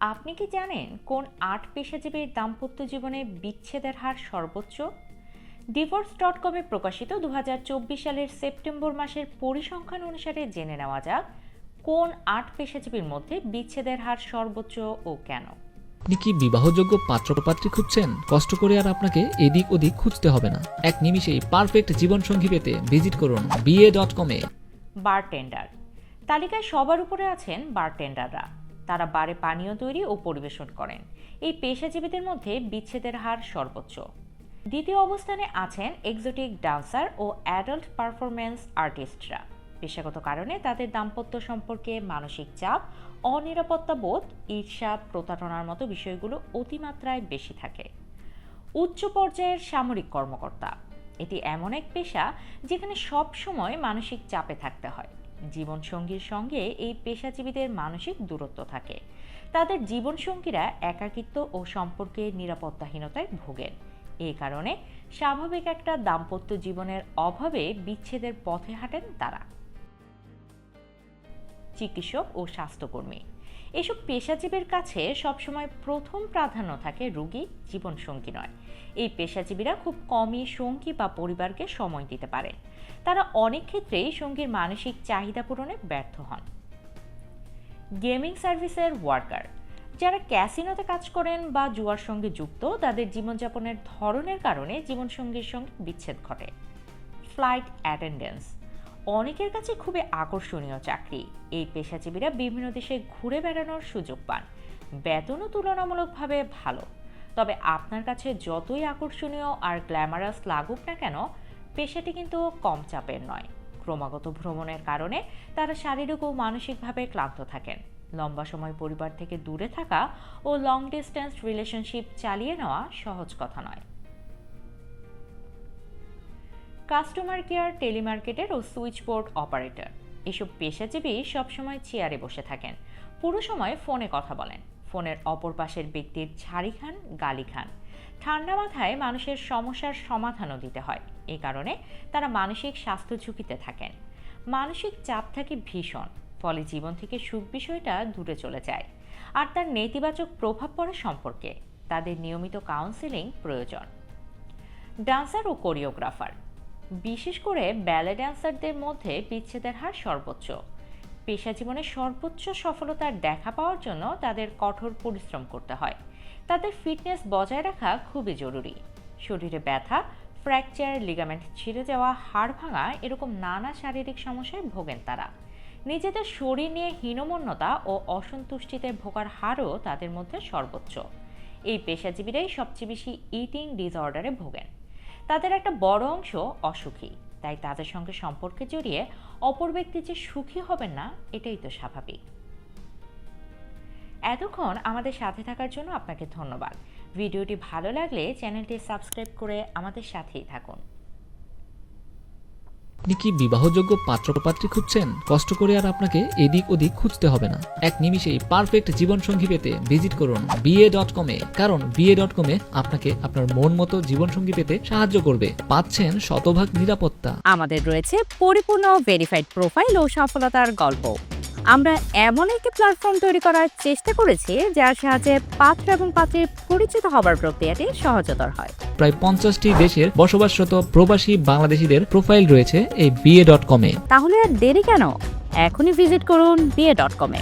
আপনি কি জানেন কোন আট পেশাজীবীর দাম্পত্য জীবনে বিচ্ছেদের হার সর্বোচ্চ? ডিভোর্স ডট কমে প্রকাশিত দু হাজার চব্বিশ সালের সেপ্টেম্বর মাসের পরিসংখ্যান অনুসারে জেনে নেওয়া যাক কোন আট পেশাজীবীর মধ্যে বিচ্ছেদের হার সর্বোচ্চ ও কেন? আপনি কি বিবাহযোগ্য পাত্রপাত্রী খুঁজছেন? কষ্ট করে আর আপনাকে এদিক ওদিক খুঁজতে হবে না। এক নিমিষেই পারফেক্ট জীবনসঙ্গী পেতে ভিজিট করুন বিএ ডট কমে বারটেন্ডার তালিকায় সবার উপরে আছেন বারটেন্ডাররা তারা বারে পানীয় তৈরি ও পরিবেশন করেন। এই পেশাজীবীদের মধ্যে বিচ্ছেদের হার সর্বোচ্চ। দ্বিতীয় অবস্থানে আছেন এক্সোটিক ডান্সার ও অ্যাডাল্ট পারফরম্যান্স আর্টিস্টরা পেশাগত কারণে তাদের দাম্পত্য সম্পর্কে মানসিক চাপ, অনিরাপত্তা বোধ, ঈর্ষা, প্রতারণার মতো বিষয়গুলো অতিমাত্রায় বেশি থাকে। উচ্চ পর্যায়ের সামরিক কর্মকর্তা। এটি এমন এক পেশা যেখানে সব সময় মানসিক চাপে থাকতে হয়। জীবনসঙ্গীর সঙ্গে এই পেশাজীবীদের মানসিক দূরত্ব থাকে। তাদের জীবনসঙ্গীরা একাকিত্ব ও সম্পর্কে নিরাপত্তাহীনতায় ভোগেন। এ কারণে স্বাভাবিক একটা দাম্পত্য জীবনের অভাবে বিচ্ছেদের পথে হাঁটেন তারা। চিকিৎসক ও স্বাস্থ্যকর্মী এসব পেশাজীবীর কাছে সবসময় প্রথম প্রাধান্য থাকে রোগী, জীবনসঙ্গী নয়। এই পেশাজীবীরা খুব কমই সঙ্গী বা পরিবারকে সময় দিতে পারে। তারা অনেক ক্ষেত্রেই সঙ্গীর মানসিক চাহিদা পূরণে ব্যর্থ হন। গেমিং সার্ভিসের ওয়ার্কার। যারা ক্যাসিনোতে কাজ করেন বা জুয়ার সঙ্গে যুক্ত, তাদের জীবনযাপনের ধরনের কারণে জীবনসঙ্গীর সঙ্গে বিচ্ছেদ ঘটে। Flight attendants. অনেকের কাছে খুবই আকর্ষণীয় চাকরি। এই পেশাজীবীরা বিভিন্ন দেশে ঘুরে বেড়ানোর সুযোগ পান। বেতনও তুলনামূলকভাবে ভালো। তবে আপনার কাছে যতই আকর্ষণীয় আর গ্ল্যামারাস লাগুক না কেন, পেশাটি কিন্তু কম চাপের নয়। ক্রমাগত ভ্রমণের কারণে তারা শারীরিক ও মানসিকভাবে ক্লান্ত থাকেন। লম্বা সময় পরিবার থেকে দূরে থাকা ও লং ডিস্টেন্স রিলেশনশিপ চালিয়ে নেওয়া সহজ কথা নয়। কাস্টমার কেয়ার, টেলিমার্কেটের ও সুইচ বোর্ড অপারেটর। এসব পেশাজীবী সবসময় চেয়ারে বসে থাকেন। পুরো সময় ফোনে কথা বলেন। ফোনের অপর পাশের ব্যক্তির ছাড়ি খান, গালি খান। ঠান্ডা মাথায় মানুষের সমস্যার সমাধানও দিতে হয়। এই কারণে তারা মানসিক স্বাস্থ্য ঝুঁকিতে থাকেন। মানসিক চাপ থাকে ভীষণ, ফলে জীবন থেকে সুখ বিষয়টা দূরে চলে যায়। আর তার নেতিবাচক প্রভাব পড়ে সম্পর্কে। তাদের নিয়মিত কাউন্সেলিং প্রয়োজন। ডান্সার ও কোরিওগ্রাফার। বিশেষ করে ব্যালে ড্যান্সারদের মধ্যে বিচ্ছেদের হার সর্বোচ্চ। পেশা জীবনে সর্বোচ্চ সফলতার দেখা পাওয়ার জন্য তাদের কঠোর পরিশ্রম করতে হয়। তাদের ফিটনেস বজায় রাখা খুবই জরুরি। শরীরে ব্যথা ফ্র্যাকচার লিগামেন্ট ছিঁড়ে যাওয়া, হাড় ভাঙা এরকম নানা শারীরিক সমস্যায় ভোগেন তারা। নিজেদের শরীর নিয়ে হীনমন্যতা ও অসন্তুষ্টিতে ভোগার হারও তাদের মধ্যে সর্বোচ্চ। এই পেশাজীবীরাই সবচেয়ে বেশি ইটিং ডিসঅর্ডারে ভোগেন। তাদের একটা বড় অংশ অসুখী। তাই তাদের সঙ্গে সম্পর্কে জড়িয়ে অপর ব্যক্তি যে সুখী হবেন না, এটাই তো স্বাভাবিক। এতক্ষণ আমাদের সাথে থাকার জন্য আপনাকে ধন্যবাদ। ভিডিওটি ভালো লাগলে চ্যানেলটি সাবস্ক্রাইব করে আমাদের সাথেই থাকুন। আপনি কি বিবাহযোগ্য পাত্রপাত্রী খুঁজছেন? কষ্ট করে আর আপনাকে এদিক ওদিক খুঁজতে হবে না। এক নিমিষেই পারফেক্ট জীবনসঙ্গী পেতে ভিজিট করুন বিএ ডট কমে, কারণ বিএ ডট কমে আপনাকে আপনার মন মতো জীবনসঙ্গী পেতে সাহায্য করবে। পাচ্ছেন শতভাগ নিরাপত্তা। আমাদের রয়েছে পরিপূর্ণ ভেরিফাইড প্রোফাইল ও সফলতার গল্প। আমরা এমন একটি প্ল্যাটফর্ম তৈরি করার চেষ্টা করেছি যার সাহায্যে পাত্র এবং পাত্রের পরিচিত হবার প্রক্রিয়াটি সহজতর হয়। প্রায় পঞ্চাশটি দেশের বসবাসরত প্রবাসী বাংলাদেশিদের প্রোফাইল রয়েছে এই বিএ ডট কমে তাহলে আর দেরি কেন? এখনই ভিজিট করুন বিএ ডট কমে